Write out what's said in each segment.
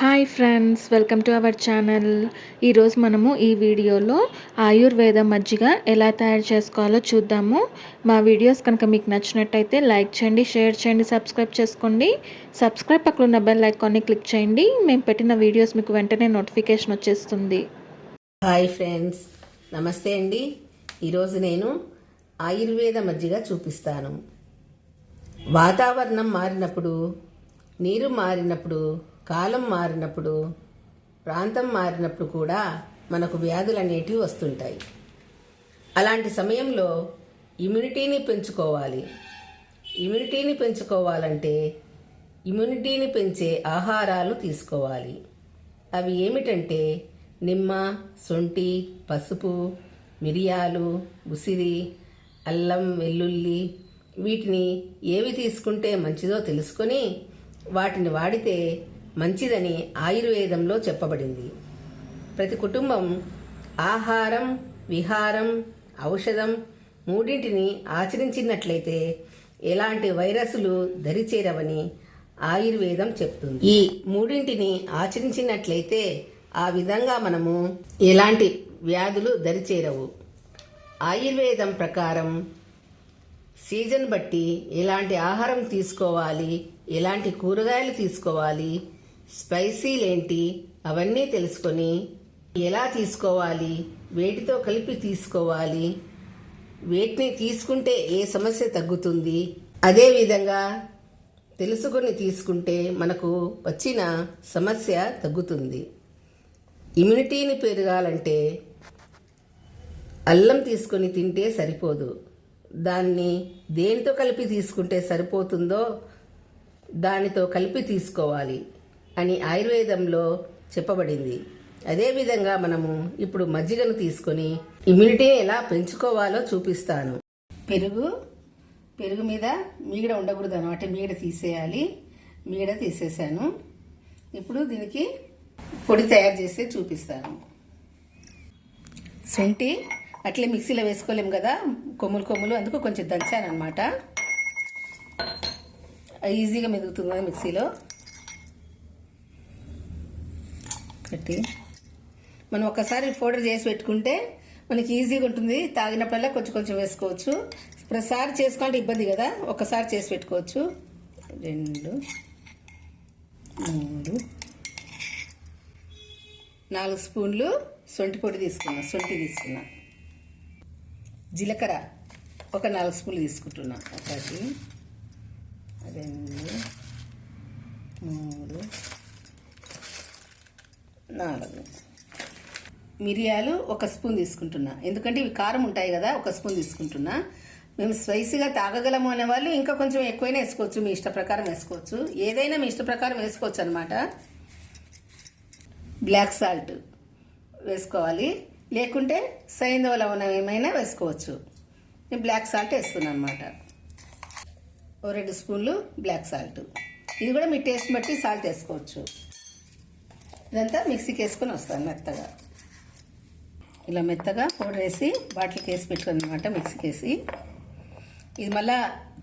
Hi friends welcome to our channel ఈరోజు మనము ఈ వీడియోలో ఆయుర్వేద మజ్జిగ ఎలా తయారు చేసుకోవాలో చూద్దాము. మా వీడియోస్ కనుక మీకు నచ్చినట్టయితే లైక్ చేయండి షేర్ చేయండి సబ్స్క్రైబ్ చేసుకోండి. సబ్స్క్రైబ్ పక్కన ఉన్న బెల్ ఐకాన్ని క్లిక్ చేయండి. మేము పెట్టిన వీడియోస్ మీకు వెంటనే నోటిఫికేషన్ వచ్చేస్తుంది. హాయ్ ఫ్రెండ్స్ నమస్తే అండి. ఈరోజు నేను ఆయుర్వేద మజ్జిగ చూపిస్తాను. వాతావరణం మారినప్పుడు నీరు మారినప్పుడు కాలం మారినప్పుడు ప్రాంతం మారినప్పుడు కూడా మనకు వ్యాధులు అనేటివి వస్తుంటాయి. అలాంటి సమయంలో ఇమ్యూనిటీని పెంచుకోవాలి. ఇమ్యూనిటీని పెంచుకోవాలంటే ఇమ్యూనిటీని పెంచే ఆహారాలు తీసుకోవాలి. అవి ఏమిటంటే నిమ్మ శొంఠి పసుపు మిరియాలు ఉసిరి అల్లం వెల్లుల్లి వీటిని ఏవి తీసుకుంటే మంచిదో తెలుసుకొని వాటిని వాడితే మంచిదని ఆయుర్వేదంలో చెప్పబడింది. ప్రతి కుటుంబం ఆహారం విహారం ఔషధం మూడింటిని ఆచరించినట్లయితే ఎలాంటి వైరస్లు దరిచేరవని ఆయుర్వేదం చెప్తుంది. ఈ మూడింటిని ఆచరించినట్లయితే ఆ విధంగా మనము ఎలాంటి వ్యాధులు దరిచేరవు. ఆయుర్వేదం ప్రకారం సీజన్ బట్టి ఎలాంటి ఆహారం తీసుకోవాలి ఎలాంటి కూరగాయలు తీసుకోవాలి స్పైసీలేంటి? అవన్నీ తెలుసుకొని ఎలా తీసుకోవాలి? వేటితో కలిపి తీసుకోవాలి? వేటిని తీసుకుంటే ఏ సమస్య తగ్గుతుంది? అదేవిధంగా తెలుసుకొని తీసుకుంటే మనకు వచ్చిన సమస్య తగ్గుతుంది. ఇమ్యూనిటీని పెరగాలంటే అల్లం తీసుకొని తింటే సరిపోదు. దాన్ని దేనితో కలిపి తీసుకుంటే సరిపోతుందో దానితో కలిపి తీసుకోవాలి. అని ఆయుర్వేదంలో చెప్పబడింది. అదేవిధంగా మనము ఇప్పుడు మజ్జిగను తీసుకొని ఇమ్యూనిటీ ఎలా పెంచుకోవాలో చూపిస్తాను. పెరుగు పెరుగు మీద మీగడ ఉండకూడదు అనమాట మీగడ తీసేయాలి. మీగడ తీసేసాను. ఇప్పుడు దీనికి పొడి తయారు చేసి చూపిస్తాను. శుంఠి అట్లే మిక్సీలో వేసుకోలేము కదా? కొమ్ములు కొమ్ములు. అందుకు కొంచెం దంచాను అనమాట ఈజీగా మెదుగుతుంది మిక్సీలో? ఒకటి మనం ఒకసారి పౌడర్ చేసి పెట్టుకుంటే మనకి ఈజీగా ఉంటుంది. తాగినప్పుడల్లా కొంచెం కొంచెం వేసుకోవచ్చు. ప్రతిసారి చేసుకోవాలంటే ఇబ్బంది కదా. ఒకసారి చేసి పెట్టుకోవచ్చు. రెండు మూడు నాలుగు స్పూన్లు సొంటి పొడి తీసుకున్నా. సొంటి తీసుకున్నా. జీలకర్ర ఒక నాలుగు స్పూన్లు తీసుకుంటున్నా. ఒకటి రెండు మూడు నాలుగు మిరియాలు ఒక స్పూన్ తీసుకుంటున్నా. ఎందుకంటే ఇవి కారం ఉంటాయి కదా ఒక స్పూన్ తీసుకుంటున్నా. మేము స్పైసీగా తాగగలము అనే వాళ్ళు ఇంకా కొంచెం ఎక్కువైనా వేసుకోవచ్చు మీ ఇష్ట ప్రకారం వేసుకోవచ్చు. ఏదైనా మీ ఇష్ట ప్రకారం వేసుకోవచ్చు అనమాట బ్లాక్ సాల్ట్ వేసుకోవాలి. లేకుంటే సైంధవ లవణం ఏమైనా వేసుకోవచ్చు. నేను బ్లాక్ సాల్ట్ వేస్తున్నాను అనమాట ఓ రెండు స్పూన్లు బ్లాక్ సాల్ట్. ఇది కూడా మీ టేస్ట్ బట్టి సాల్ట్ వేసుకోవచ్చు. ఇదంతా మిక్సీకి వేసుకొని వస్తాను మెత్తగా. ఇలా మెత్తగా పౌడర్ వేసి బాటిల్కి వేసి పెట్టుకుని అనమాట మిక్సీకి వేసి ఇది మళ్ళా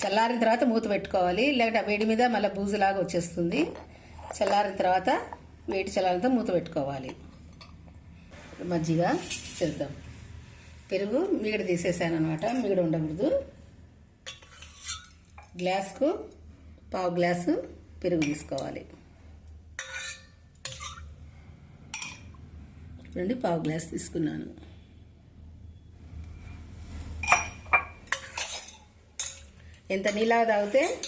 చల్లారిన తర్వాత మూత పెట్టుకోవాలి. లేకపోతే ఆ వేడి మీద మళ్ళీ బూజులాగా వచ్చేస్తుంది. చల్లారిన తర్వాత వేడి చల్లారిన మూత పెట్టుకోవాలి. మజ్జిగ చేద్దాం. పెరుగు మిగడ తీసేసాను అనమాట మిగడ ఉండకూడదు. గ్లాస్కు పావు గ్లాసు పెరుగు తీసుకోవాలి. రెండు పావు గ్లాస్ తీసుకున్నాను. ఎంత నీళ్ళగా తాగితే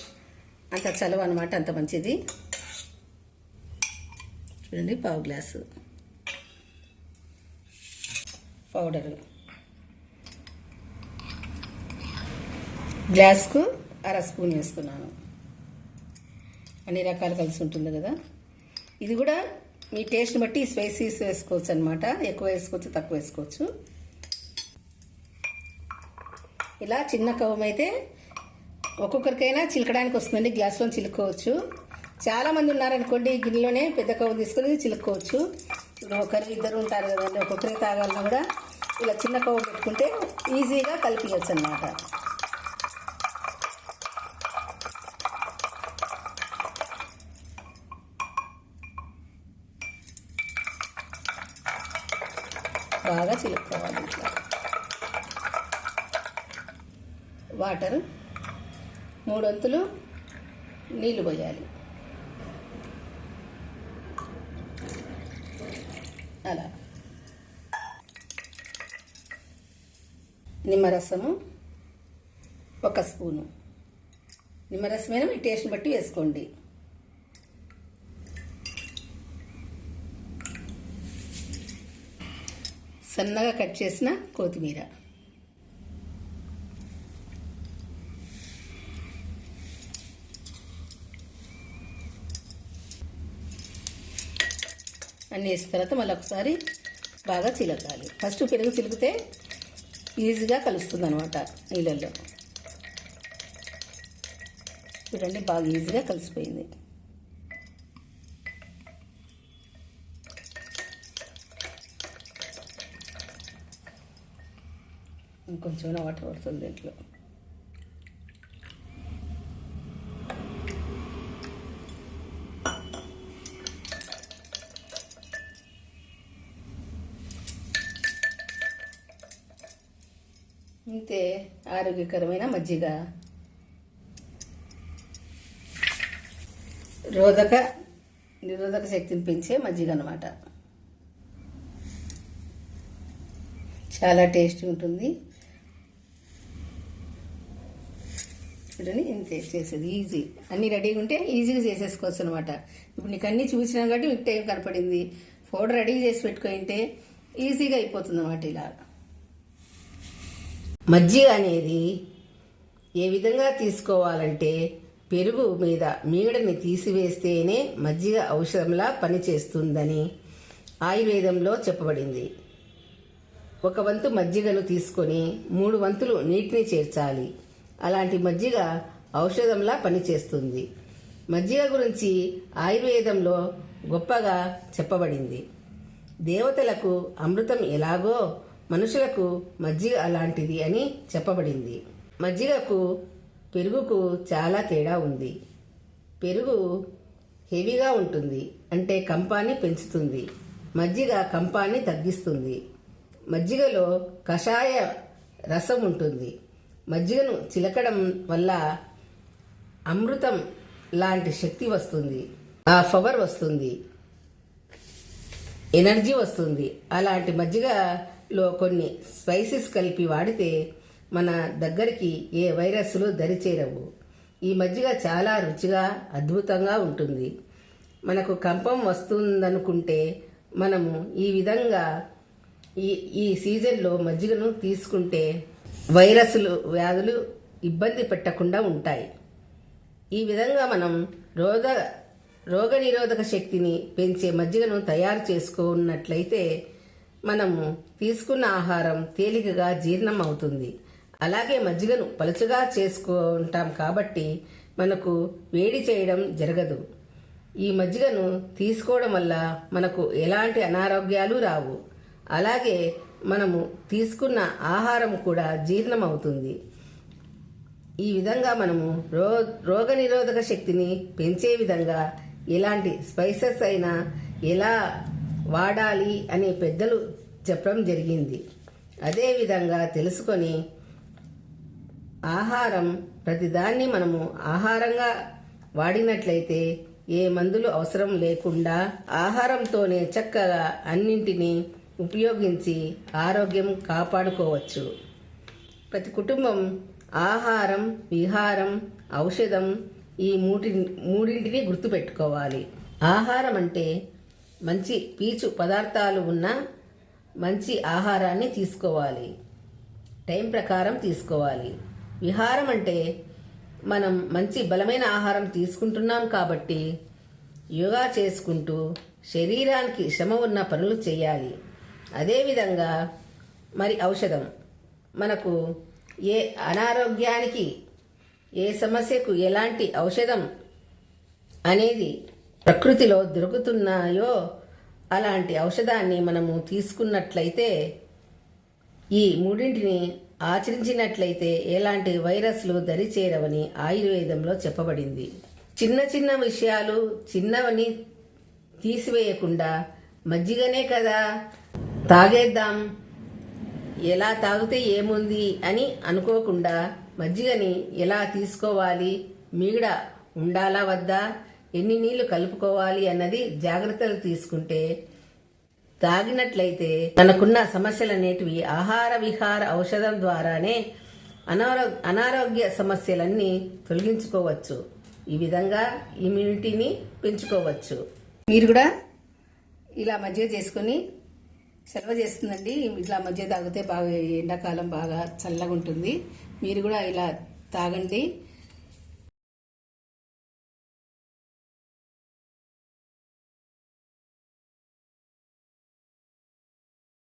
అంత చలవ అనమాట అంత మంచిది. చూడండి పావు గ్లాసు. పౌడరు. గ్లాస్కు అర స్పూన్ వేస్తున్నాను అన్ని రకాలు కలిసి ఉంటుంది కదా. ఇది కూడా మీ టేస్ట్ని బట్టి స్పైసీస్ వేసుకోవచ్చు అనమాట ఎక్కువ వేసుకోవచ్చు తక్కువ వేసుకోవచ్చు. ఇలా చిన్న కవ్వం అయితే ఒక్కొక్కరికైనా చిలకడానికి వస్తుంది గ్లాస్లో చిలుక్కోవచ్చు. చాలామంది ఉన్నారనుకోండి గిన్నెలోనే పెద్ద కవ్వం తీసుకొని చిలుక్కోవచ్చు. ఒకరు ఇద్దరు ఉంటారు కదండి ఒక్కొక్కరికి తాగాలన్నా కూడా ఇలా చిన్న కవ్వు పెట్టుకుంటే ఈజీగా కలిపియచ్చు అనమాట బాగా చిలుపుకోవాలి ఇట్లా. వాటర్ మూడొంతులు నీళ్ళు పోయాలి. అలా. నిమ్మరసము ఒక స్పూను. నిమ్మరసమైన మీ టేస్ట్ బట్టి వేసుకోండి. సన్నగా కట్ చేసిన కొత్తిమీర. అన్నీ వేసిన తర్వాత మళ్ళీ ఒకసారి బాగా చిలకాలి. ఫస్ట్ పెరుగు చిలికితే ఈజీగా కలుస్తుంది అనమాట నీళ్ళల్లో. చూడండి బాగా ఈజీగా కలిసిపోయింది. ఇంకొంచెం వాటర్ పడుతుంది దీంట్లో. అంతే ఆరోగ్యకరమైన మజ్జిగ. రోధక నిరోధక శక్తిని పెంచే మజ్జిగ అనమాట చాలా టేస్టీ ఉంటుంది. చూడండి ఇంతే చేసేది? ఈజీ అన్నీ రెడీగా ఉంటే ఈజీగా చేసేసుకోవచ్చు అనమాట ఇప్పుడు నీకు అన్నీ చూసినా కాబట్టి మీకు టైం కనపడింది. పౌడర్ రెడీ చేసి పెట్టుకుంటే ఈజీగా అయిపోతుంది అనమాట ఇలా. మజ్జిగ అనేది ఏ విధంగా తీసుకోవాలంటే పెరుగు మీద మీగడని తీసివేస్తేనే మజ్జిగ ఔషధంలా పనిచేస్తుందని ఆయుర్వేదంలో చెప్పబడింది. ఒక వంతు మజ్జిగను తీసుకొని మూడు వంతులు నీటిని చేర్చాలి. అలాంటి మజ్జిగ ఔషధంలా పనిచేస్తుంది. మజ్జిగ గురించి ఆయుర్వేదంలో గొప్పగా చెప్పబడింది. దేవతలకు అమృతం ఎలాగో మనుషులకు మజ్జిగ అలాంటిది అని చెప్పబడింది. మజ్జిగకు పెరుగుకు చాలా తేడా ఉంది. పెరుగు హెవీగా ఉంటుంది అంటే కంపాన్ని పెంచుతుంది. మజ్జిగ కంపాన్ని తగ్గిస్తుంది. మజ్జిగలో కషాయ రసం ఉంటుంది. మజ్జిగను చిలకడం వల్ల అమృతం లాంటి శక్తి వస్తుంది. ఆ పవర్ వస్తుంది. ఎనర్జీ వస్తుంది. అలాంటి మజ్జిగలో కొన్ని స్పైసెస్ కలిపి వాడితే మన దగ్గరికి ఏ వైరస్లు దరిచేరవు. ఈ మజ్జిగ చాలా రుచిగా అద్భుతంగా ఉంటుంది. మనకు కంపం వస్తుందనుకుంటే మనము ఈ విధంగా ఈ ఈ సీజన్లో మజ్జిగను తీసుకుంటే వైరస్లు వ్యాధులు ఇబ్బంది పెట్టకుండా ఉంటాయి. ఈ విధంగా మనం రోగ రోగ నిరోధక శక్తిని పెంచే మజ్జిగను తయారు చేసుకున్నట్లయితే మనము తీసుకున్న ఆహారం తేలికగా జీర్ణం అవుతుంది. అలాగే మజ్జిగను పలుచగా చేసుకుంటాం కాబట్టి మనకు వేడి చేయడం జరగదు. ఈ మజ్జిగను తీసుకోవడం వల్ల మనకు ఎలాంటి అనారోగ్యాలు రావు. అలాగే మనము తీసుకున్న ఆహారం కూడా జీర్ణం అవుతుంది ఈ విధంగా మనము రో రోగ నిరోధక శక్తిని పెంచే విధంగా ఎలాంటి స్పైసెస్ అయినా ఎలా వాడాలి అనే పెద్దలు చెప్పడం జరిగింది. అదేవిధంగా తెలుసుకొని ఆహారం ప్రతిదాన్ని మనము ఆహారంగా వాడినట్లయితే ఏ మందులు అవసరం లేకుండా ఆహారంతోనే చక్కగా అన్నింటినీ ఉపయోగించి ఆరోగ్యం కాపాడుకోవచ్చు. ప్రతి కుటుంబం ఆహారం విహారం ఔషధం ఈ మూటి మూడింటిని గుర్తుపెట్టుకోవాలి. ఆహారం అంటే మంచి పీచు పదార్థాలు ఉన్న మంచి ఆహారాన్ని తీసుకోవాలి. టైం ప్రకారం తీసుకోవాలి. విహారం అంటే మనం మంచి బలమైన ఆహారం తీసుకుంటున్నాం కాబట్టి యోగా చేసుకుంటూ శరీరానికి శ్రమ ఉన్న పనులు చేయాలి. అదేవిధంగా మరి ఔషధం. మనకు ఏ అనారోగ్యానికి ఏ సమస్యకు ఎలాంటి ఔషధం అనేది ప్రకృతిలో దొరుకుతున్నాయో అలాంటి ఔషధాన్ని మనము తీసుకున్నట్లయితే ఈ మూడింటిని ఆచరించినట్లయితే ఎలాంటి వైరస్లు దరిచేరవని ఆయుర్వేదంలో చెప్పబడింది. చిన్న చిన్న విషయాలు చిన్నవని తీసివేయకుండా మజ్జిగనే కదా తాగేద్దాం. ఎలా తాగితే ఏముంది అని అనుకోకుండా మజ్జిగని ఎలా తీసుకోవాలి? మీగడ ఉండాలా వద్దా? ఎన్ని నీళ్ళు కలుపుకోవాలి అన్నది జాగ్రత్తలు తీసుకుంటే తాగినట్లయితే మనకున్న సమస్యలనేటివి ఆహార విహార ఔషధం ద్వారానే అనారో అనారోగ్య సమస్యలన్నీ తొలగించుకోవచ్చు. ఈ విధంగా ఇమ్యూనిటీని పెంచుకోవచ్చు. మీరు కూడా ఇలా మజ్జిగ చేసుకొని సెలవు చేస్తుందండి. ఇట్లా మధ్య తాగితే బాగా ఎండాకాలం బాగా చల్లగా ఉంటుంది మీరు కూడా ఇలా తాగండి.